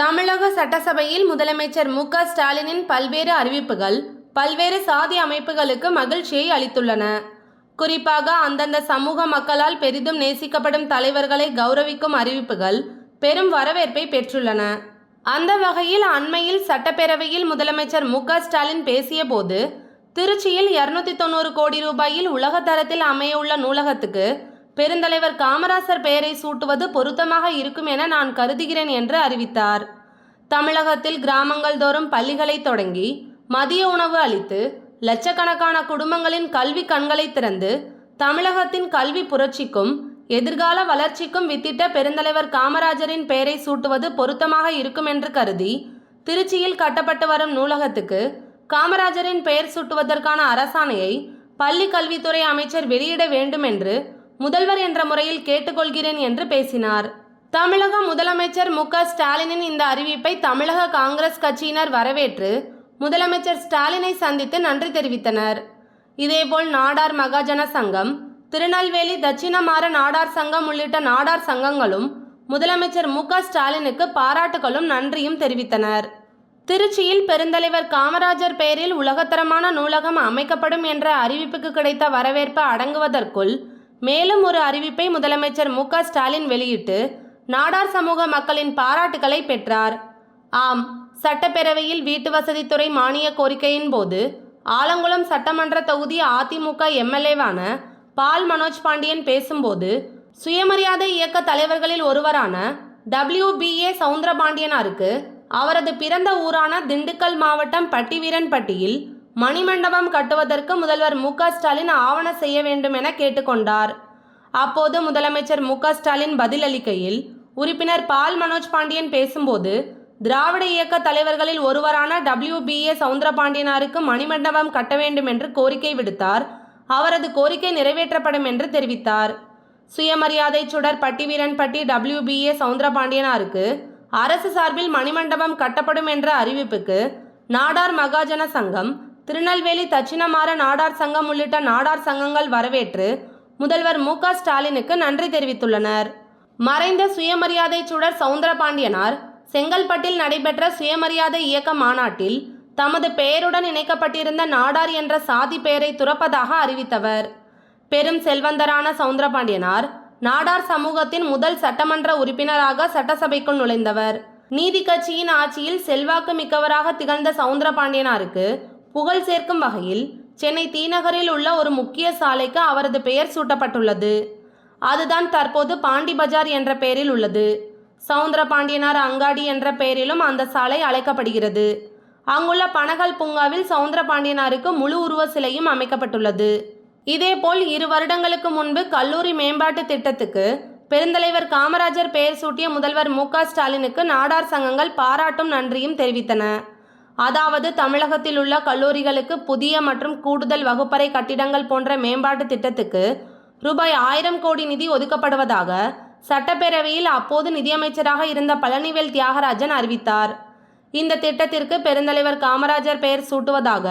தமிழக சட்டசபையில் முதலமைச்சர் மு ஸ்டாலினின் பல்வேறு அறிவிப்புகள் பல்வேறு சாதி அமைப்புகளுக்கு மகிழ்ச்சியை அளித்துள்ளன. குறிப்பாக அந்தந்த சமூக மக்களால் பெரிதும் நேசிக்கப்படும் தலைவர்களை கௌரவிக்கும் அறிவிப்புகள் பெரும் வரவேற்பை பெற்றுள்ளன. அந்த வகையில் அண்மையில் சட்டப்பேரவையில் முதலமைச்சர் மு ஸ்டாலின் பேசியபோது திருச்சியில் இருநூத்தி தொண்ணூறு கோடி ரூபாயில் உலகத்தரத்தில் அமையவுள்ள நூலகத்துக்கு பெருந்தலைவர் காமராசர் பெயரை சூட்டுவது பொருத்தமாக இருக்கும் என நான் கருதுகிறேன் என்று அறிவித்தார். தமிழகத்தில் கிராமங்கள் தோறும் பள்ளிகளை தொடங்கி மதிய உணவு அளித்து லட்சக்கணக்கான குடும்பங்களின் கல்வி கண்களை திறந்து தமிழகத்தின் கல்வி புரட்சிக்கும் எதிர்கால வளர்ச்சிக்கும் வித்திட்ட பெருந்தலைவர் காமராஜரின் பெயரை சூட்டுவது பொருத்தமாக இருக்கும் என்று கருதி திருச்சியில் கட்டப்பட்டு வரும் நூலகத்துக்கு காமராஜரின் பெயர் சூட்டுவதற்கான அரசாணையை பள்ளி கல்வித்துறை அமைச்சர் வெளியிட வேண்டும் என்று முதல்வர் என்ற முறையில் கேட்டுக்கொள்கிறேன் என்று பேசினார். தமிழக முதலமைச்சர் மு ஸ்டாலினின் இந்த அறிவிப்பை தமிழக காங்கிரஸ் கட்சியினர் வரவேற்று முதலமைச்சர் ஸ்டாலினை சந்தித்து நன்றி தெரிவித்தனர். இதேபோல் நாடார் மகாஜன சங்கம் திருநெல்வேலி தட்சிணமாற நாடார் சங்கம் உள்ளிட்ட நாடார் சங்கங்களும் முதலமைச்சர் மு ஸ்டாலினுக்கு பாராட்டுகளும் நன்றியும் தெரிவித்தனர். திருச்சியில் பெருந்தலைவர் காமராஜர் பெயரில் உலகத்தரமான நூலகம் அமைக்கப்படும் என்ற அறிவிப்புக்கு கிடைத்த வரவேற்பு அடங்குவதற்குள் மேலும் ஒரு அறிவிப்பை முதலமைச்சர் மு ஸ்டாலின் வெளியிட்டு நாடார் சமூக மக்களின் பாராட்டுகளை பெற்றார். ஆம் சட்டப்பேரவையில் வீட்டு வசதித்துறை மானிய கோரிக்கையின் போது ஆலங்குளம் சட்டமன்ற தொகுதி அதிமுக எம்எல்ஏவான பால் மனோஜ் பாண்டியன் பேசும்போது சுயமரியாதை இயக்க தலைவர்களில் ஒருவரான டபிள்யூபிஏ சவுந்தரபாண்டியனாருக்கு அவரது பிறந்த ஊரான திண்டுக்கல் மாவட்டம் பட்டிவீரன்பட்டியில் மணிமண்டபம் கட்டுவதற்கு முதல்வர் மு ஸ்டாலின் ஆவண செய்ய வேண்டும் என கேட்டுக்கொண்டார். அப்போது முதலமைச்சர் மு ஸ்டாலின் பதிலளிக்கையில் உறுப்பினர் பால் மனோஜ் பாண்டியன் பேசும்போது திராவிட இயக்க தலைவர்களில் ஒருவரான டபிள்யூபிஏ சவுந்தரபாண்டியனாருக்கு மணிமண்டபம் கட்ட வேண்டும் என்று கோரிக்கை விடுத்தார். அவரது கோரிக்கை நிறைவேற்றப்படும் என்று தெரிவித்தார். சுயமரியாதை சுடர் பட்டிவீரன்பட்டி டபிள்யூபிஏ சவுந்தரபாண்டியனாருக்கு அரசு சார்பில் மணிமண்டபம் கட்டப்படும் என்ற அறிவிப்புக்கு நாடார் மகாஜன சங்கம் திருநெல்வேலி தட்சிணமாற நாடார் சங்கம் உள்ளிட்ட நாடார் சங்கங்கள் வரவேற்று முதல்வர் மு க ஸ்டாலினுக்கு நன்றி தெரிவித்துள்ளனர். மறைந்த சுயமரியாதை சுடர் சவுந்தரபாண்டியனார் செங்கல்பட்டில் நடைபெற்ற சுயமரியாதை இயக்க மாநாட்டில் தமது பெயருடன் இணைக்கப்பட்டிருந்த நாடார் என்ற சாதி பெயரை துறப்பதாக அறிவித்தவர். பெரும் செல்வந்தரான சவுந்தரபாண்டியனார் நாடார் சமூகத்தின் முதல் சட்டமன்ற உறுப்பினராக சட்டசபைக்குள் நுழைந்தவர். நீதி கட்சியின் ஆட்சியில் செல்வாக்கு மிக்கவராக திகழ்ந்த சவுந்தரபாண்டியனாருக்கு புகழ் சேர்க்கும் வகையில் சென்னை தீநகரில் உள்ள ஒரு முக்கிய சாலைக்கு அவரது பெயர் சூட்டப்பட்டுள்ளது. அதுதான் தற்போது பாண்டி பஜார் என்ற பெயரில் உள்ளது. சவுந்தரபாண்டியனார் அங்காடி என்ற பெயரிலும் அந்த சாலை அழைக்கப்படுகிறது. அங்குள்ள பனகல் பூங்காவில் சவுந்தரபாண்டியனாருக்கு முழு உருவ சிலையும் அமைக்கப்பட்டுள்ளது. இதேபோல் இரு வருடங்களுக்கு முன்பு கல்லூரி மேம்பாட்டு திட்டத்துக்கு பெருந்தலைவர் காமராஜர் பெயர் சூட்டிய முதல்வர் மு ஸ்டாலினுக்கு நாடார் சங்கங்கள் பாராட்டும் நன்றியும் தெரிவித்தன. அதாவது தமிழகத்தில் உள்ள கல்லூரிகளுக்கு புதிய மற்றும் கூடுதல் வகுப்பறை கட்டிடங்கள் போன்ற மேம்பாட்டு திட்டத்துக்கு ரூபாய் ஆயிரம் கோடி நிதி ஒதுக்கப்படுவதாக சட்டப்பேரவையில் அப்போது நிதியமைச்சராக இருந்த பழனிவேல் தியாகராஜன் அறிவித்தார். இந்த திட்டத்திற்கு பெருந்தலைவர் காமராஜர் பெயர் சூட்டுவதாக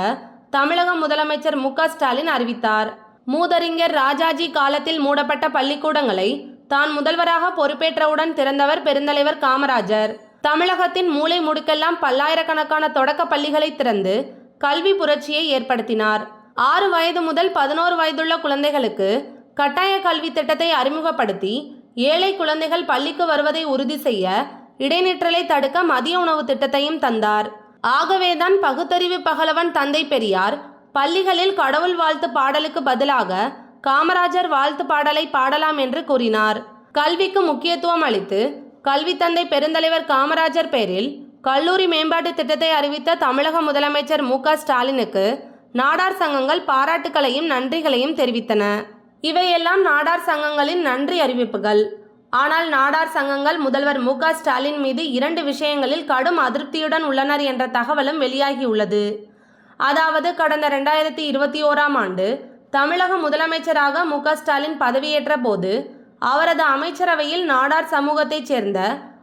தமிழக முதலமைச்சர் மு ஸ்டாலின் அறிவித்தார். மூதறிஞர் ராஜாஜி காலத்தில் மூடப்பட்ட பள்ளிக்கூடங்களை தான் முதல்வராக பொறுப்பேற்றவுடன் திறந்தவர் பெருந்தலைவர் காமராஜர். தமிழகத்தின் மூலை முடுக்கெல்லாம் பல்லாயிரக்கணக்கான தொடக்க பள்ளிகளை திறந்து கல்வி புரட்சியை ஏற்படுத்தினார். ஆறு வயது முதல் பதினோரு வயதுள்ள குழந்தைகளுக்கு கட்டாய கல்வி திட்டத்தை அறிமுகப்படுத்தி ஏழை குழந்தைகள் பள்ளிக்கு வருவதை உறுதி செய்ய இடைநிற்றலை தடுக்க மதிய உணவு திட்டத்தையும் தந்தார். ஆகவேதான் பகுத்தறிவு பகலவன் தந்தை பெரியார் பள்ளிகளில் கடவுள் வாழ்த்து பாடலுக்கு பதிலாக காமராஜர் வாழ்த்து பாடலை பாடலாம் என்று கூறினார். கல்விக்கு முக்கியத்துவம் அளித்து கல்வித்தந்தை பெருந்தலைவர் காமராஜர் பெயரில் கல்லூரி மேம்பாட்டு திட்டத்தை அறிவித்த தமிழக முதலமைச்சர் மு ஸ்டாலினுக்கு நாடார் சங்கங்கள் பாராட்டுகளையும் நன்றிகளையும் தெரிவித்தன. இவையெல்லாம் நாடார் சங்கங்களின் நன்றி அறிவிப்புகள். ஆனால் நாடார் சங்கங்கள் முதல்வர் மு ஸ்டாலின் மீது இரண்டு விஷயங்களில் கடும் அதிருப்தியுடன் உள்ளனர் என்ற தகவலும் வெளியாகியுள்ளது அதாவது கடந்த ரெண்டாயிரத்தி இருபத்தி ஓராம் ஆண்டு தமிழக முதலமைச்சராக மு ஸ்டாலின் பதவியேற்ற போது அவரது அமைச்சரவையில் நாடார் சமூகத்தைச் சேர்ந்த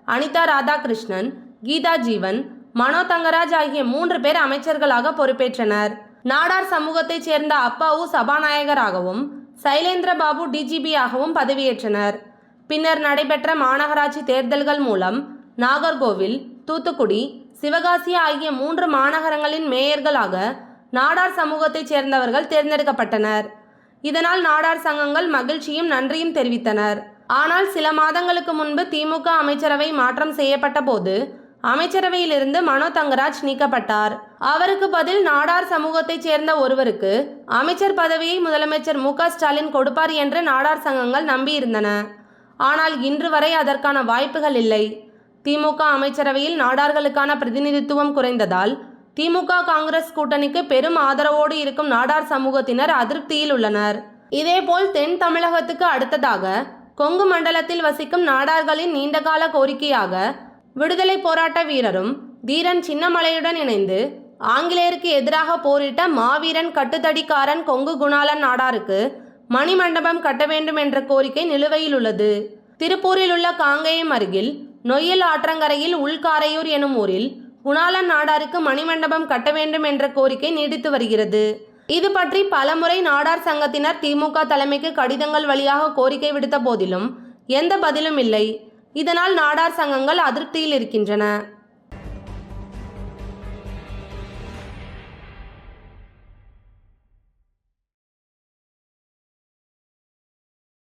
அனிதா ராதாகிருஷ்ணன் கீதா ஜீவன் மனோ தங்கராஜ் ஆகிய மூன்று பேர் அமைச்சர்களாக பொறுப்பேற்றனர். நாடார் சமூகத்தைச் சேர்ந்த அப்பாவு சபாநாயகராகவும் சைலேந்திர பாபு டிஜிபியாகவும் பதவியேற்றனர். பின்னர் நடைபெற்ற மாநகராட்சி தேர்தல்கள் மூலம் நாகர்கோவில் தூத்துக்குடி சிவகாசி ஆகிய மூன்று மாநகரங்களின் மேயர்களாக நாடார் சமூகத்தைச் சேர்ந்தவர்கள் தேர்ந்தெடுக்கப்பட்டனர். இதனால் நாடார் சங்கங்கள் மகிழ்ச்சியும் நன்றியும் தெரிவித்தனர். ஆனால் சில மாதங்களுக்கு முன்பு திமுக அமைச்சரவை மாற்றம் செய்யப்பட்ட போது அமைச்சரவையிலிருந்து மனோ தங்கராஜ் நீக்கப்பட்டார். அவருக்கு பதில் நாடார் சமூகத்தைச் சேர்ந்த ஒருவருக்கு அமைச்சர் பதவியை முதலமைச்சர் மு ஸ்டாலின் கொடுப்பார் என்று நாடார் சங்கங்கள் நம்பியிருந்தன. ஆனால் இன்று வரை அதற்கான வாய்ப்புகள் இல்லை. திமுக அமைச்சரவையில் நாடார்களுக்கான பிரதிநிதித்துவம் குறைந்ததால் திமுக காங்கிரஸ் கூட்டணிக்கு பெரும் ஆதரவோடு இருக்கும் நாடார் சமூகத்தினர் அதிருப்தியில் உள்ளனர். இதேபோல் தென் தமிழகத்துக்கு அடுத்ததாக கொங்கு மண்டலத்தில் வசிக்கும் நாடார்களின் நீண்டகால கோரிக்கையாக விடுதலை போராட்ட வீரரும் தீரன் சின்னமலையுடன் இணைந்து ஆங்கிலேயருக்கு எதிராக போரிட்ட மாவீரன் கட்டுத்தடிக்காரன் கொங்கு குணாளன் நாடாருக்கு மணிமண்டபம் கட்ட வேண்டும் என்ற கோரிக்கை நிலுவையில் உள்ளது. திருப்பூரில் உள்ள காங்கேயம் அருகில் நொய்யல் ஆற்றங்கரையில் உள்காரையூர் எனும் ஊரில் குணாளன் நாடாருக்கு மணிமண்டபம் கட்ட வேண்டும் என்ற கோரிக்கை நீடித்து வருகிறது. இது பற்றி பலமுறை நாடார் சங்கத்தினர் திமுக தலைமைக்கு கடிதங்கள் வழியாக கோரிக்கை விடுத்த போதிலும் எந்த பதிலும் இல்லை. இதனால் நாடார் சங்கங்கள் அதிருப்தியில் இருக்கின்றன.